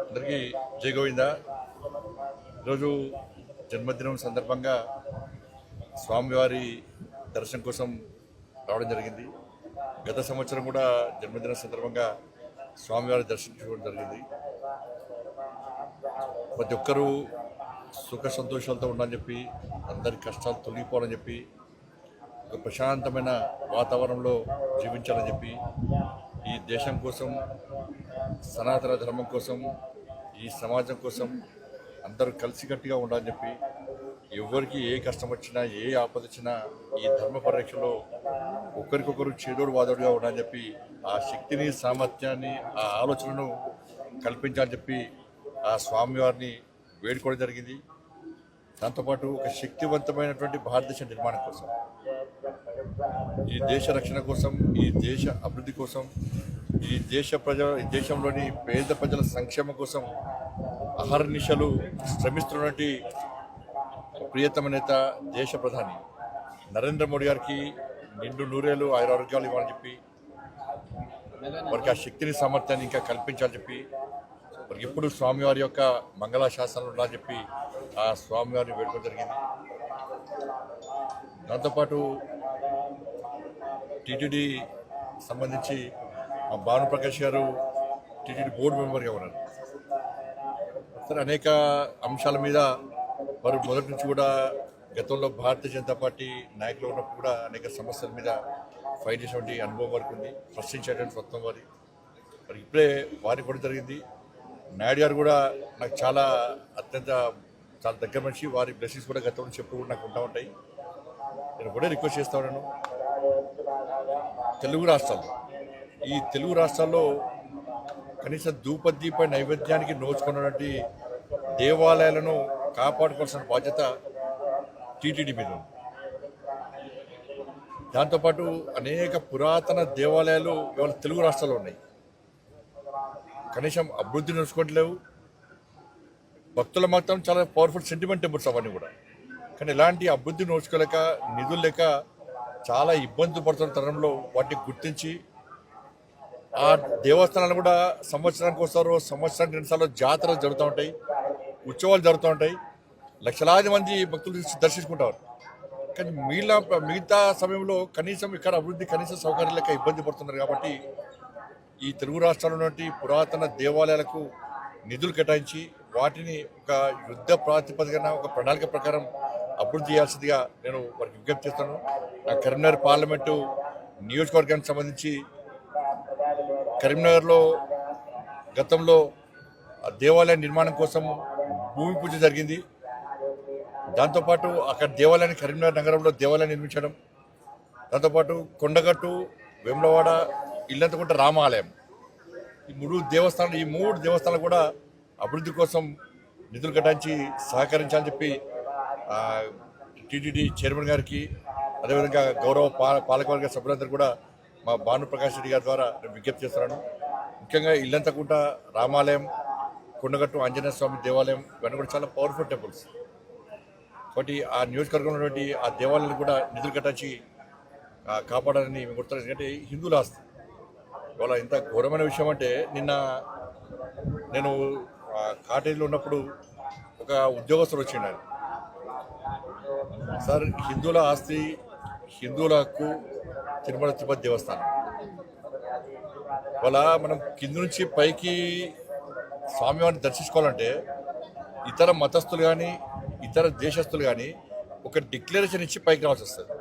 అందరికీ జై గోవింద. ఈరోజు జన్మదినం సందర్భంగా స్వామివారి దర్శనం కోసం రావడం జరిగింది. గత సంవత్సరం కూడా జన్మదినం సందర్భంగా స్వామివారి దర్శించుకోవడం జరిగింది. ప్రతి ఒక్కరూ సుఖ సంతోషాలతో ఉండాలని చెప్పి అందరి కష్టాలు తొలగిపోవాలని చెప్పి ఒక ప్రశాంతమైన వాతావరణంలో జీవించాలని చెప్పి ఈ దేశం కోసం సనాతన ధర్మం కోసం ఈ సమాజం కోసం అందరూ కలిసికట్టుగా ఉండాలని చెప్పి ఎవరికి ఏ కష్టం వచ్చినా ఏ ఆపద వచ్చినా ఈ ధర్మ పరిరక్షణలో ఒకరికొకరు చేదోడు వాదోడుగా ఉండాలని చెప్పి ఆ శక్తిని సామర్థ్యాన్ని ఆ ఆలోచనను కల్పించాలని చెప్పి ఆ స్వామివారిని వేడుకోవడం జరిగింది. దాంతోపాటు ఒక శక్తివంతమైనటువంటి భారతదేశ నిర్మాణం కోసం ఈ దేశ రక్షణ కోసం ఈ దేశ అభివృద్ధి కోసం ఈ దేశ ప్రజల దేశంలోని పేద ప్రజల సంక్షేమం కోసం అహర్నిశలు శ్రమిస్తున్నటువంటి ప్రియతమ నేత దేశ ప్రధాని. నరేంద్ర మోడీ గారికి నిండు నూరేలు ఆయురారోగ్యాలు ఇవ్వాలని చెప్పి వారికి ఆ శక్తిని సామర్థ్యాన్ని ఇంకా కల్పించాలని చెప్పి వారికి ఎప్పుడు స్వామివారి యొక్క మంగళ శాసనాలు ఉండాలని చెప్పి ఆ స్వామివారిని వేడుకోవడం జరిగింది. దాంతోపాటు టీటీడీ సంబంధించి భానుప్రకాష్ గారు టీటీడీ బోర్డు మెంబర్గా ఉన్నారు. సరే అనేక అంశాల మీద వారు మొదటి నుంచి కూడా గతంలో భారతీయ జనతా పార్టీ నాయకులు ఉన్నప్పుడు కూడా అనేక సమస్యల మీద ఫైట్ చేసినటువంటి అనుభవం వరకు ఉంది. ప్రశ్నించేటువంటి మొత్తం వారి. మరి ఇప్పుడే వారికి కూడా జరిగింది. నాయుడు గారు కూడా నాకు చాలా అత్యంత చాలా దగ్గర మనిషి. వారి బ్లెస్సింగ్స్ కూడా గతం నుంచి కూడా నాకు ఉంటా ఉంటాయి. నేను కూడా రిక్వెస్ట్ చేస్తా ఉన్నాను. తెలుగు రాష్ట్రాలు ఈ తెలుగు రాష్ట్రాల్లో కనీసం ధూపదీప నైవేద్యానికి నోచుకున్నటువంటి దేవాలయాలను కాపాడుకోవాల్సిన బాధ్యత టీటీడీ మీద ఉంది. దాంతోపాటు అనేక పురాతన దేవాలయాలు ఇవాళ తెలుగు రాష్ట్రాల్లో ఉన్నాయి. కనీసం అభివృద్ధి నడుచుకోవట్లేవు. భక్తులు మాత్రం చాలా పవర్ఫుల్ సెంటిమెంట్ టెంపుల్స్ అవన్నీ కూడా. కానీ ఇలాంటి అభివృద్ధి నోచుకోలేక నిధులు లేక చాలా ఇబ్బందులు పడుతున్న తరంలో వాటిని గుర్తించి ఆ దేవస్థానాలు కూడా సంవత్సరానికి వస్తారు సంవత్సరానికి రెండుసార్లు జాతరలు జరుగుతూ ఉంటాయి ఉత్సవాలు జరుగుతూ ఉంటాయి. లక్షలాది మంది భక్తులు దర్శించుకుంటారు. కానీ మిగిలిన మిగతా సమయంలో కనీసం ఇక్కడ అభివృద్ధి కనీస సౌకర్యాలు లెక్క ఇబ్బంది పడుతున్నారు కాబట్టి ఈ తెలుగు రాష్ట్రాల పురాతన దేవాలయాలకు నిధులు కేటాయించి వాటిని ఒక యుద్ధ ప్రాతిపదికన ఒక ప్రణాళిక ప్రకారం అభివృద్ధి చేయాల్సిందిగా నేను వారికి విజ్ఞప్తి చేస్తాను. నా కరీంనగర్ పార్లమెంటు నియోజకవర్గానికి సంబంధించి కరీంనగర్లో గతంలో ఆ దేవాలయ నిర్మాణం కోసం భూమి పూజ జరిగింది. దాంతోపాటు అక్కడ దేవాలయాన్ని కరీంనగర్ నగరంలో దేవాలయం నిర్మించడం. దాంతోపాటు కొండగట్టు వేములవాడ ఇల్లంతకుంట రామాలయం. ఈ మూడు దేవస్థానం ఈ మూడు దేవస్థానాలు కూడా అభివృద్ధి కోసం నిధులు కేటాయించి సహకరించాలని చెప్పి టీటీడీ చైర్మన్ గారికి అదేవిధంగా గౌరవ పా పాలకవర్గ సభ్యులందరూ కూడా మా భానుప్రకాష్ రెడ్డి గారి ద్వారా నేను విజ్ఞప్తి చేస్తున్నాను. ముఖ్యంగా ఇల్లంతకుంట రామాలయం కొండగట్టు ఆంజనేయ స్వామి దేవాలయం ఇవన్నీ కూడా చాలా పవర్ఫుల్ టెంపుల్స్ కాబట్టి ఆ నియోజకవర్గంలో ఉన్నటువంటి ఆ దేవాలయాలు కూడా నిధులు కట్టించి కాపాడాలని మేము గుర్తున్నాం ఎందుకంటే హిందువుల ఆస్తి. ఇవాళ ఇంత ఘోరమైన విషయం అంటే నిన్న నేను కాటేజీలో ఉన్నప్పుడు ఒక ఉద్యోగస్తులు వచ్చిండు సార్ హిందువుల ఆస్తి హిందువుల హక్కు తిరుమల తిరుపతి దేవస్థానం. వాళ్ళ మనం కింద నుంచి పైకి స్వామివారిని దర్శించుకోవాలంటే ఇతర మతస్థులు కానీ ఇతర దేశస్తులు కానీ ఒక డిక్లరేషన్ ఇచ్చి పైకి రావాల్సి వస్తుంది.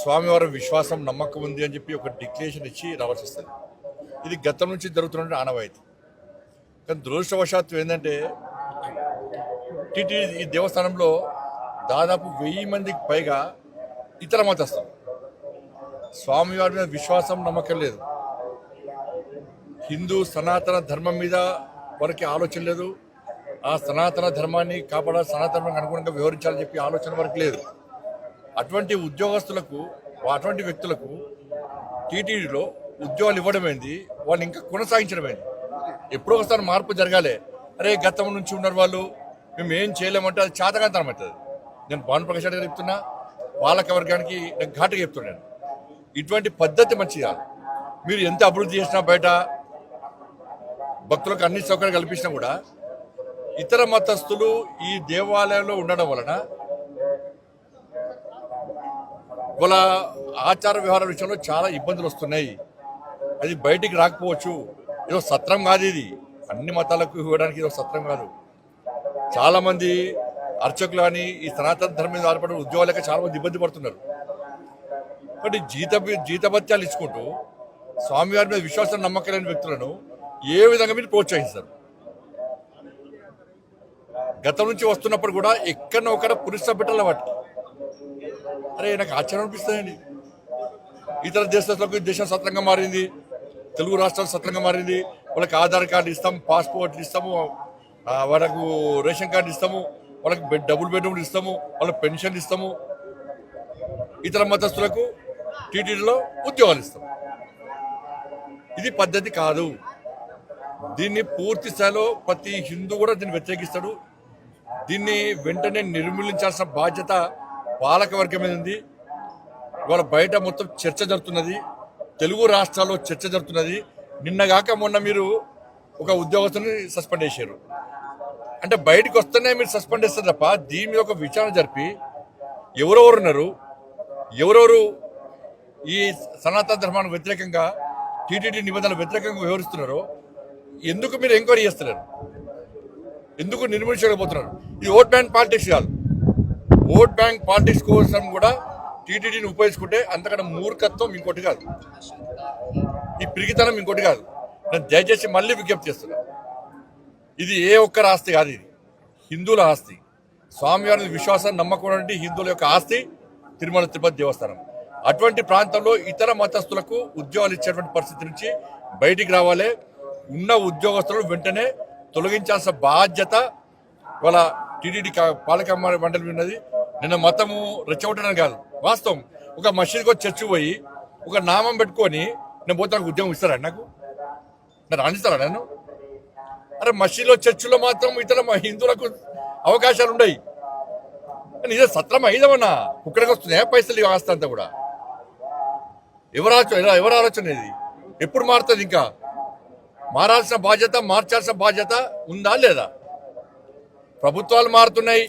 స్వామివారి విశ్వాసం నమ్మకం ఉంది అని చెప్పి ఒక డిక్లరేషన్ ఇచ్చి రావాల్సి వస్తుంది. ఇది గతం నుంచి జరుగుతున్న ఆనవాయితీ. కానీ దురదృష్టవశాత్తు ఏంటంటే టీటీ ఈ దేవస్థానంలో దాదాపు వెయ్యి మందికి పైగా ఇతర మతస్థులు. స్వామివారి మీద విశ్వాసం నమ్మకం లేదు. హిందూ సనాతన ధర్మం మీద వారికి ఆలోచన లేదు. ఆ సనాతన ధర్మాన్ని కాపాడాలి సనాతన అనుగుణంగా వివరించాలని చెప్పి ఆలోచన వరకు లేదు. అటువంటి ఉద్యోగస్తులకు అటువంటి వ్యక్తులకు టీటీడీలో ఉద్యోగాలు ఇవ్వడమైంది వాళ్ళు ఇంకా కొనసాగించడమైంది ఎప్పుడో ఒకసారి మార్పు జరగాలి. అరే గతం నుంచి ఉన్నారు వాళ్ళు. మేము ఏం చేయలేమంటే అది చేతకాంతనం అవుతుంది. నేను భానుప్రకాష్ రెడ్డి గారు చెప్తున్నా పాలక వర్గానికి ఘాటుగా చెప్తున్నాను. ఇటువంటి పద్ధతి మంచిగా. మీరు ఎంత అభివృద్ధి చేసినా బయట భక్తులకు అన్ని సౌకర్యాలు కల్పించినా కూడా ఇతర మతస్థులు ఈ దేవాలయంలో ఉండడం వలన వాళ్ళ ఆచార వ్యవహార విషయంలో చాలా ఇబ్బందులు వస్తున్నాయి. అది బయటికి రాకపోవచ్చు. ఏదో సత్రం కాదు ఇది. అన్ని మతాలకు ఇవ్వడానికి ఏదో సత్రం కాదు. చాలామంది అర్చకులు కానీ ఈ సనాతన ధర్మం మీద ఆధారపడిన ఉద్యోగాలకి చాలా మంది ఇబ్బంది పడుతున్నారు. కాబట్టి జీత జీతభత్యాలు ఇచ్చుకుంటూ స్వామివారి మీద విశ్వాసం నమ్మకం లేని వ్యక్తులను ఏ విధంగా మీరు ప్రోత్సహిస్తారు? గతం నుంచి వస్తున్నప్పుడు కూడా ఎక్కడ ఒకడ పురుష బిడ్డల అరే నాకు ఆశ్చర్యం అనిపిస్తుందండి. ఇతర దేశాలకు దేశం సత్రంగా మారింది తెలుగు రాష్ట్రాలు సత్రంగా మారింది. వాళ్ళకి ఆధార్ కార్డు ఇస్తాం పాస్పోర్ట్లు ఇస్తాము వాళ్ళకు రేషన్ కార్డు ఇస్తాము వాళ్ళకి బెడ్ డబుల్ బెడ్రూమ్లు ఇస్తాము వాళ్ళకి పెన్షన్ ఇస్తాము. ఇతర మతస్థులకు టీటీడీలో ఉద్యోగాలు ఇస్తాం. ఇది పద్ధతి కాదు. దీన్ని పూర్తి స్థాయిలో ప్రతి హిందూ కూడా దీన్ని వ్యతిరేకిస్తాడు. దీన్ని వెంటనే నిర్మూలించాల్సిన బాధ్యత పాలక వర్గం మీద ఉంది. ఇవాళ బయట మొత్తం చర్చ జరుగుతున్నది. తెలుగు రాష్ట్రాల్లో చర్చ జరుగుతున్నది. నిన్నగాక మొన్న మీరు ఒక ఉద్యోగస్తుని సస్పెండ్ చేశారు. అంటే బయటకు వస్తేనే మీరు సస్పెండ్ చేస్తారు తప్ప దీని మీద ఒక విచారణ జరిపి ఎవరెవరు ఉన్నారు ఎవరెవరు ఈ సనాతన ధర్మానికి వ్యతిరేకంగా టీటీడీ నిబంధనలు వ్యతిరేకంగా వ్యవహరిస్తున్నారో. ఎందుకు మీరు ఎంక్వైరీ చేస్తున్నారు ఎందుకు నిర్మించలేకపోతున్నారు ఇది ఓట్ బ్యాంక్ పాలిటిక్స్ కాదు. ఓట్ బ్యాంక్ పాలిటిక్స్ కోసం కూడా టీటీడీని ఉపయోగించుకుంటే అంతకన్నా మూర్ఖత్వం ఇంకోటి కాదు. ఈ పిరిగితనం ఇంకోటి కాదు. నేను దయచేసి మళ్ళీ విజ్ఞప్తి చేస్తున్నా. ఇది ఏ ఒక్కరి ఆస్తి కాదు ఇది. హిందువుల ఆస్తి. స్వామివారి విశ్వాసం నమ్మకం హిందువుల యొక్క ఆస్తి తిరుమల తిరుపతి దేవస్థానం. అటువంటి ప్రాంతంలో ఇతర మతస్థులకు ఉద్యోగాలు ఇచ్చేటువంటి పరిస్థితి నుంచి బయటికి రావాలి. ఉన్న ఉద్యోగస్తులను వెంటనే తొలగించాల్సిన బాధ్యత వాళ్ళ టీడీడీ పాలక మండలి ఉన్నది. నిన్న మతము రెచ్చగొట్టడం కాదు. వాస్తవం. ఒక మసీద్కి వచ్చి చర్చి పోయి ఒక నామం పెట్టుకొని నేను పోతాను ఉద్యోగం ఇస్తారా నాకు? నేను రాణిస్తారా నేను అరే మసీద్లో చర్చిలో మాత్రం ఇతర హిందువులకు అవకాశాలు ఉన్నాయి నిజ ఇదే సత్రం అయిదమన్నా కుక్కడికి వస్తున్నాయా పైసలు ఈ ఆస్తి అంతా కూడా? ఎవరు ఎవరు ఆలోచన ఇది? ఎప్పుడు మారుతుంది ఇంకా? మారాల్సిన బాధ్యత మార్చాల్సిన బాధ్యత ఉందా లేదా? ప్రభుత్వాలు మారుతున్నాయి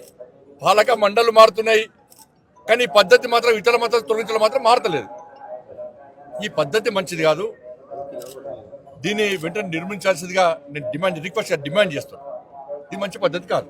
పాలక మండళ్ళు మారుతున్నాయి కానీ ఈ పద్ధతి మాత్రం ఇతర మత తొలగించడం మాత్రం మారతలేదు. ఈ పద్ధతి మంచిది కాదు. దీన్ని వెంటనే నిర్మించాల్సిందిగా నేను డిమాండ్ రిక్వెస్ట్ డిమాండ్ చేస్తాను ఇది మంచి పద్ధతి కాదు.